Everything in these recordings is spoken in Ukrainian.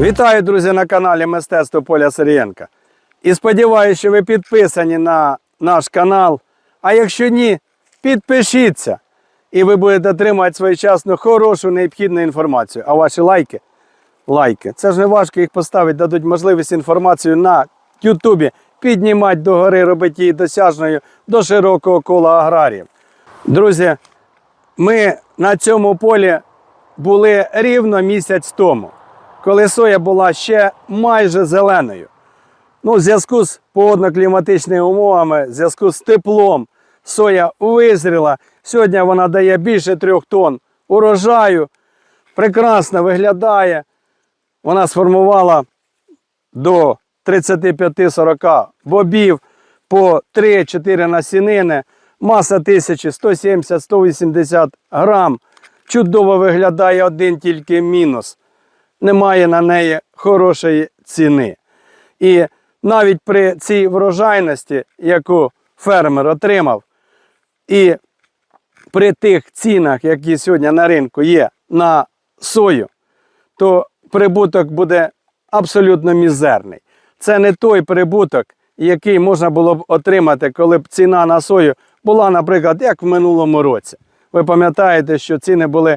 Вітаю, друзі, на каналі Мистецтво Поля Сирієнка. І сподіваюся, що ви підписані на наш канал. А якщо ні, підпишіться. І ви будете отримати своєчасно хорошу, необхідну інформацію. А ваші лайки лайки. Це ж не важко їх поставити, дадуть можливість інформацію на Ютубі піднімати догори, робити її досяжною до широкого кола аграріїв. Друзі, ми на цьому полі були рівно місяць тому, коли соя була ще майже зеленою. Ну, в зв'язку з погодно-кліматичними умовами, в зв'язку з теплом, соя визріла. Сьогодні вона дає більше трьох тонн урожаю. Прекрасно виглядає. Вона сформувала до 35-40 бобів по 3-4 насінини, маса 1170-180 грам. Чудово виглядає один тільки мінус. Немає на неї хорошої ціни. І навіть при цій врожайності, яку фермер отримав, і при тих цінах, які сьогодні на ринку є на сою, то прибуток буде абсолютно мізерний. Це не той прибуток, який можна було б отримати, коли б ціна на сою була, наприклад, як в минулому році. Ви пам'ятаєте, що ціни були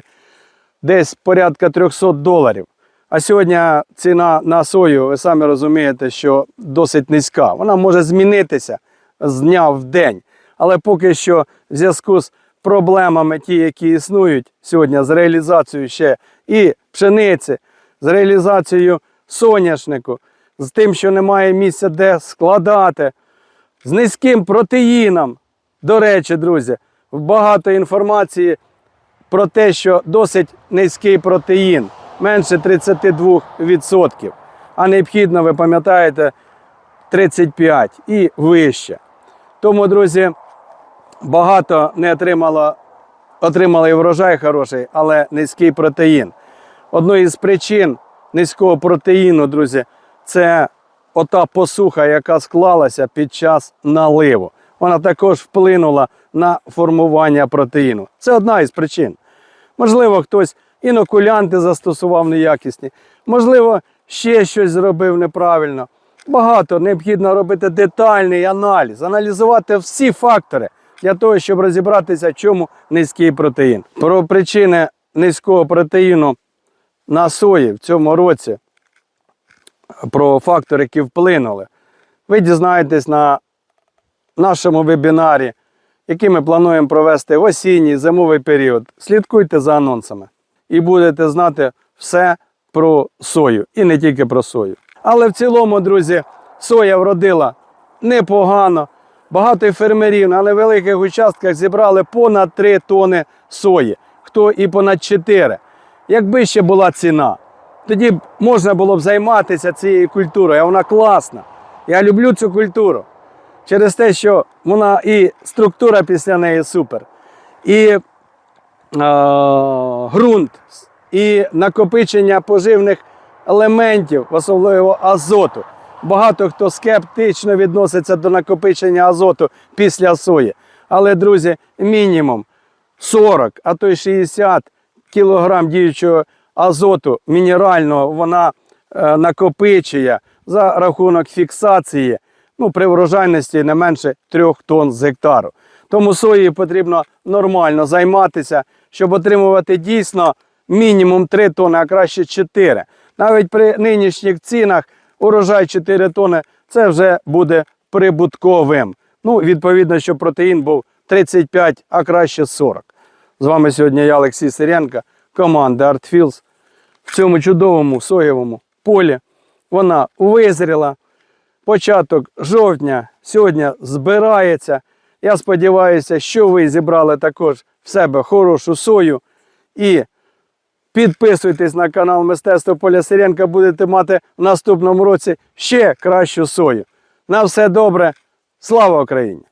десь порядка 300 доларів. А сьогодні ціна на сою, ви самі розумієте, що досить низька. Вона може змінитися з дня в день. Але поки що в зв'язку з проблемами, ті, які існують сьогодні, з реалізацією ще і пшениці, з реалізацією соняшнику, з тим, що немає місця, де складати, з низьким протеїном. До речі, друзі, багато інформації про те, що досить низький протеїн, менше 32%, а необхідно, ви пам'ятаєте, 35 і вище. Тому, друзі, багато не отримало, отримали врожай хороший, але низький протеїн. Одною із причин низького протеїну, друзі, це ота посуха, яка склалася під час наливу. Вона також вплинула на формування протеїну. Це одна із причин. Можливо, хтось інокулянти застосував неякісні, можливо, ще щось зробив неправильно. Багато необхідно робити детальний аналіз, аналізувати всі фактори для того, щоб розібратися, чому низький протеїн. Про причини низького протеїну на сої в цьому році, про фактори, які вплинули, ви дізнаєтесь на нашому вебінарі, який ми плануємо провести в осінній зимовий період. Слідкуйте за анонсами і будете знати все про сою і не тільки про сою. Але в цілому, друзі, соя вродила непогано. Багато фермерів на невеликих участках зібрали понад 3 тони сої, хто і понад 4. Якби ще була ціна, тоді б можна було б займатися цією культурою, а вона класна. Я люблю цю культуру через те, що вона і структура після неї супер, і е, ґрунт, і накопичення поживних елементів, особливо азоту. Багато хто скептично відноситься до накопичення азоту після сої. Але, друзі, мінімум 40, а то й 60 кілограм діючого азоту мінерального вона е, накопичує за рахунок фіксації ну, при врожайності не менше 3 тонн з гектару. Тому сої потрібно нормально займатися, щоб отримувати дійсно мінімум 3 тонни, а краще 4. Навіть при нинішніх цінах урожай 4 тонни це вже буде прибутковим. Ну, відповідно, що протеїн був 35, а краще 40. З вами сьогодні я, Олексій Сиренко, команда ArtFields. В цьому чудовому соєвому полі вона визріла. Початок жовтня сьогодні збирається. Я сподіваюся, що ви зібрали також в себе хорошу сою. І підписуйтесь на канал Мистецтво Поля Сиренка, будете мати в наступному році ще кращу сою. На все добре. Слава Україні!